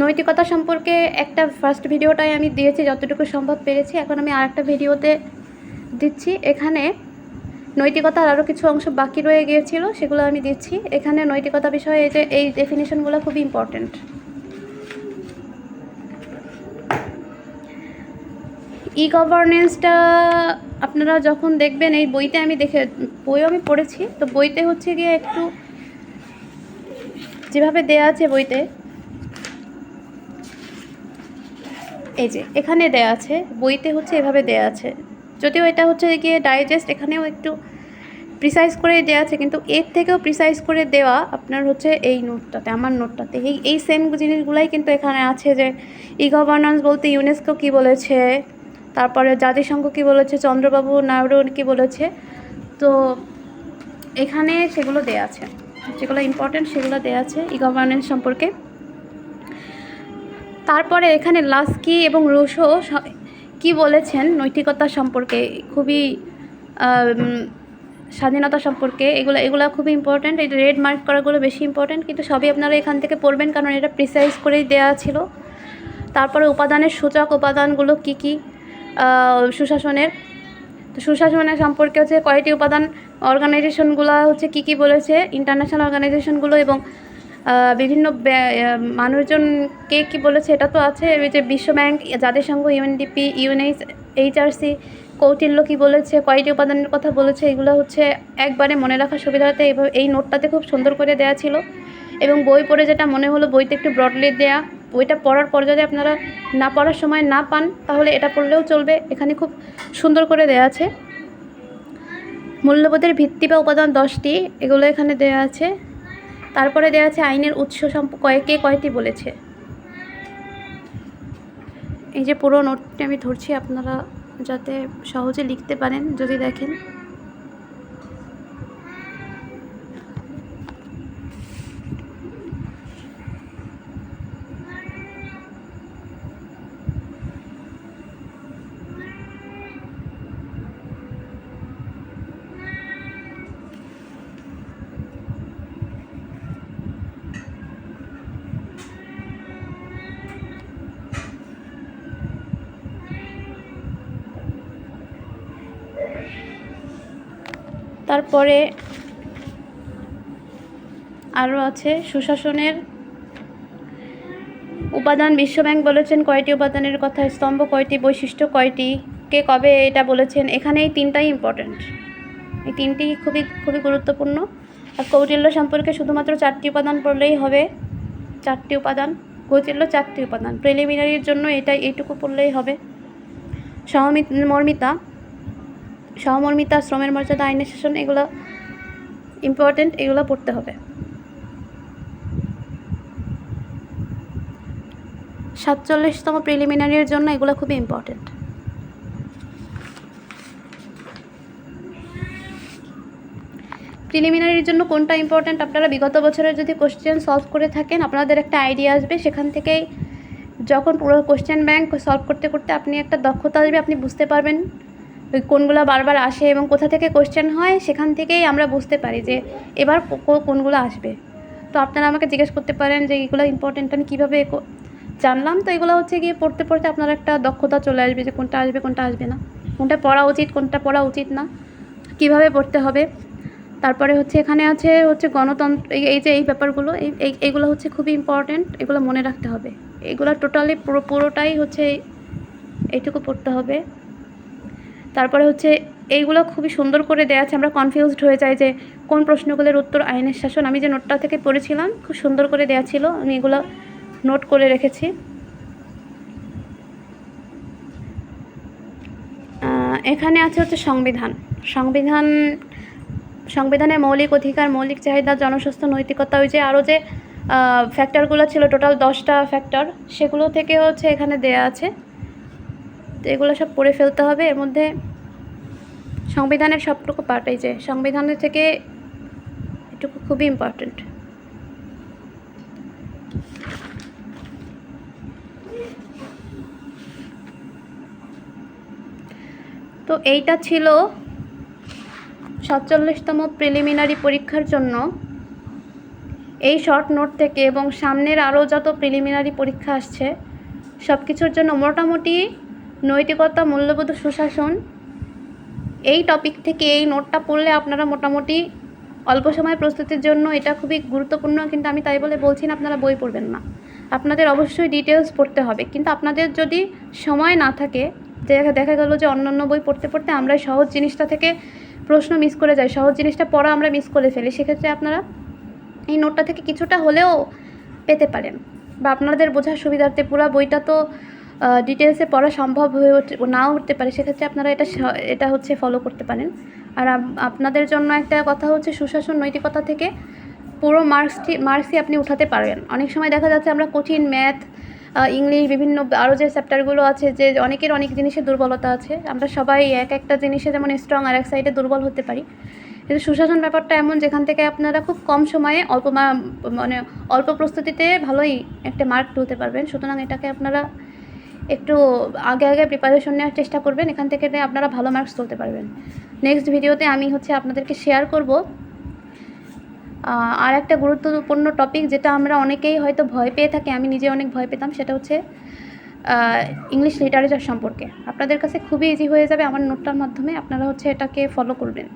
নৈতিকতা সম্পর্কে একটা ফার্স্ট ভিডিওটাই আমি দিয়েছি, যতটুকু সম্ভব পেরেছি। এখন আমি আর একটা ভিডিওতে দিচ্ছি। এখানে নৈতিকতার আরও কিছু অংশ বাকি রয়ে গিয়েছিল, সেগুলো আমি দিচ্ছি। এখানে নৈতিকতা বিষয়ে এই যে, এই ডেফিনেশনগুলো খুবই ইম্পর্ট্যান্ট ই গভর্নেন্সটা আপনারা যখন দেখবেন, এই বইতে আমি দেখে, বইও আমি পড়েছি। তো বইতে হচ্ছে গিয়ে একটু যেভাবে দেয়া আছে বইতে এই যে, এখানে দেয়া আছে, বইতে হচ্ছে এভাবে দেয়া আছে। যদিও এটা হচ্ছে গিয়ে ডাইজেস্ট এখানেও একটু প্রিসাইজ করে দেওয়া আছে, কিন্তু এর থেকেও প্রিসাইজ করে দেওয়া আপনার হচ্ছে এই নোটটাতে, আমার নোটটাতে। এই এই সেম জিনিসগুলাই কিন্তু এখানে আছে যে, ই গভর্নেন্স বলতে ইউনেস্কো কী বলেছে, তারপরে জাতিসংঘ কী বলেছে, চন্দ্রবাবু নাইডু কী বলেছে। তো এখানে সেগুলো দেয়া আছে, যেগুলো ইম্পর্টেন্ট সেগুলো দেয়া আছে ই গভর্নেন্স সম্পর্কে। তারপরে এখানে লাস্কি এবং রুশো কি বলেছেন নৈতিকতা সম্পর্কে? খুবই স্বাধীনতা সম্পর্কে। এগুলো এগুলো খুবই ইম্পর্ট্যান্ট এই রেড মার্ক করাগুলো বেশি ইম্পর্ট্যান্ট কিন্তু সবই আপনারা এখান থেকে পড়বেন, কারণ এটা প্রিসাইজ করেই দেওয়া ছিল। তারপরে উপাদানের সূচক উপাদানগুলো কী কী? সুশাসনের। তো সুশাসনের সম্পর্কে হচ্ছে কয়টি উপাদান? অর্গানাইজেশনগুলো হচ্ছে কী কী বলেছে? ইন্টারন্যাশনাল অর্গানাইজেশনগুলো এবং বিভিন্ন ব্যা- আহ, মানুষজন কে বলেছে এটা তো আছে। ওই যে বিশ্ব ব্যাংক জাতিসংঘ ইউএনডিপি ইউএনএইচ এইচআরসি কৌটিল্য কী বলেছে কয়টি উপাদানের কথা বলেছে এগুলো হচ্ছে একবারে মনে রাখার সুবিধার্থে এইভাবে এই নোটটাতে খুব সুন্দর করে দেওয়া ছিল। এবং বই পড়ে যেটা মনে হলো বইতে একটু ব্রডলি দেয়া। বইটা পড়ার পর যদি আপনারা না পড়ার সময় না পান তাহলে এটা পড়লেও চলবে। এখানে খুব সুন্দর করে দেয়া আছে। মূল্যবোধের ভিত্তি বা উপাদান দশটি এগুলো এখানে দেয়া আছে। তারপরে দেওয়া আছে আইনের উৎস সম্প কয়েকে কয়টি বলেছে? এই যে পুরো নোটটি আমি ধরছি, আপনারা যাতে সহজে লিখতে পারেন, যদি দেখেন। তারপরে আরও আছে, সুশাসনের উপাদান বিশ্বব্যাংক বলেছেন কয়টি উপাদানের কথা, স্তম্ভ কয়টি, বৈশিষ্ট্য কয়টি, কে কবে এটা বলেছেন এখানে এই তিনটাই ইম্পর্ট্যান্ট এই তিনটি খুবই খুবই গুরুত্বপূর্ণ। আর কৌটিল্য সম্পর্কে শুধুমাত্র চারটি উপাদান পড়লেই হবে, চারটি উপাদান, কৌটিল্য চারটি উপাদান। প্রিলিমিনারির জন্য এটা এইটুকু পড়লেই হবে। সহমিত, মর্মিতা সহমর্মিতা, শ্রমের মর্যাদা, আইনের শাসন, এগুলো ইম্পর্টেন্ট এগুলো পড়তে হবে। সাতচল্লিশতম প্রিলিমিনারির জন্য এগুলো খুবই ইম্পর্টেন্ট প্রিলিমিনারির জন্য কোনটা ইম্পর্ট্যান্ট আপনারা বিগত বছরের যদি কোশ্চেন সলভ করে থাকেন, আপনাদের একটা আইডিয়া আসবে। সেখান থেকেই যখন পুরো কোশ্চেন ব্যাংক সলভ করতে করতে আপনি একটা দক্ষতা আসবে আপনি বুঝতে পারবেন কোনগুলো বারবার আসে এবং কোথা থেকে কোশ্চেন হয়, সেখান থেকেই আমরা বুঝতে পারি যে এবার কোনগুলো আসবে। তো আপনারা আমাকে জিজ্ঞেস করতে পারেন যে এগুলো ইম্পর্টেন্ট আমি কীভাবে জানলাম। তো এগুলো হচ্ছে গিয়ে পড়তে পড়তে আপনার একটা দক্ষতা চলে আসবে যে কোনটা আসবে কোনটা আসবে না। কোনটা পড়া উচিত, কোনটা পড়া উচিত না। কীভাবে পড়তে হবে। তারপরে হচ্ছে এখানে আছে হচ্ছে গণতন্ত্র, এই- যে এই ব্যাপারগুলো, এই, এই- এইগুলো হচ্ছে খুবই ইম্পর্ট্যান্ট এগুলো মনে রাখতে হবে। এগুলো টোটালি পুরো, পুরোটাই হচ্ছে এইটুকু পড়তে হবে। তারপরে হচ্ছে এইগুলো খুবই সুন্দর করে দেওয়া আছে। আমরা কনফিউজড হয়ে যাই যে কোন প্রশ্নগুলোর উত্তর আইনের শাসন। আমি যে নোটটা থেকে পড়েছিলাম, খুব সুন্দর করে দেওয়া ছিল। আমি এগুলো নোট করে রেখেছি। এখানে আছে হচ্ছে সংবিধান। সংবিধান সংবিধানে মৌলিক অধিকার, মৌলিক চাহিদা, জনস্বাস্থ্য, নৈতিকতা, ওই যে আরও যে ফ্যাক্টরগুলো ছিল টোটাল দশটা ফ্যাক্টর সেগুলো থেকে হচ্ছে এখানে দেয়া আছে। তো এগুলো সব পড়ে ফেলতে হবে। এর মধ্যে সংবিধানের সবটুকু পার্ট এই যে, সংবিধানের থেকে এটুকু খুবই ইম্পর্ট্যান্ট তো এইটা ছিল সাতচল্লিশতম প্রিলিমিনারি পরীক্ষার জন্য। এই শর্ট নোট থেকে এবং সামনের আরও যত প্রিলিমিনারি পরীক্ষা আসছে সব কিছুর জন্য মোটামুটি নৈতিকতা, মূল্যবোধ, সুশাসন এই টপিক থেকে এই নোটটা পড়লে আপনারা মোটামুটি অল্প সময় প্রস্তুতির জন্য এটা খুবই গুরুত্বপূর্ণ, কিন্তু আমি তাই বলে বলছি না, আপনারা বই পড়বেন না। আপনাদের অবশ্যই ডিটেলস পড়তে হবে, কিন্তু আপনাদের যদি সময় না থাকে, দেখা দেখা গেলো যে অন্যান্য বই পড়তে পড়তে আমরা সহজ জিনিসটা থেকে প্রশ্ন মিস করে যাই, সহজ জিনিসটা পড়া আমরা মিস করে ফেলি, সেক্ষেত্রে আপনারা এই নোটটা থেকে কিছুটা হলেও পেতে পারেন। বা আপনাদের বোঝার সুবিধার্থে পুরো বইটা তো ডিটেলসে পড়া সম্ভব হয়ে নাও উঠতে পারে, সেক্ষেত্রে আপনারা এটা এটা হচ্ছে ফলো করতে পারেন। আর আপনাদের জন্য একটা কথা হচ্ছে সুশাসন নৈতিকতা থেকে পুরো মার্কসটি মার্কসই আপনি উঠাতে পারবেন। অনেক সময় দেখা যাচ্ছে আমরা কঠিন ম্যাথ ইংলিশ বিভিন্ন আরও যে চ্যাপ্টারগুলো আছে যে অনেকের অনেক জিনিসের দুর্বলতা আছে, আমরা সবাই এক একটা জিনিসে যেমন স্ট্রং আর এক সাইডে দুর্বল হতে পারি। কিন্তু সুশাসন ব্যাপারটা এমন যেখান থেকে আপনারা খুব কম সময়ে অল্প মানে অল্প প্রস্তুতিতে ভালোই একটা মার্ক তুলতে পারবেন। সুতরাং এটাকে আপনারা একটু আগে আগে প্রিপারেশন নেওয়ার চেষ্টা করবেন, এখান থেকে আপনারা ভালো মার্কস তুলতে পারবেন। নেক্সট ভিডিওতে আমি হচ্ছে আপনাদেরকে শেয়ার করব। আর একটা গুরুত্বপূর্ণ টপিক যেটা আমরা অনেকেই হয়তো ভয় পেয়ে থাকি, আমি নিজে অনেক ভয় পেতাম, সেটা হচ্ছে ইংলিশ লিটারেচার সম্পর্কে। আপনাদের কাছে খুবই ইজি হয়ে যাবে আমার নোটটার মাধ্যমে, আপনারা হচ্ছে এটাকে ফলো করবেন।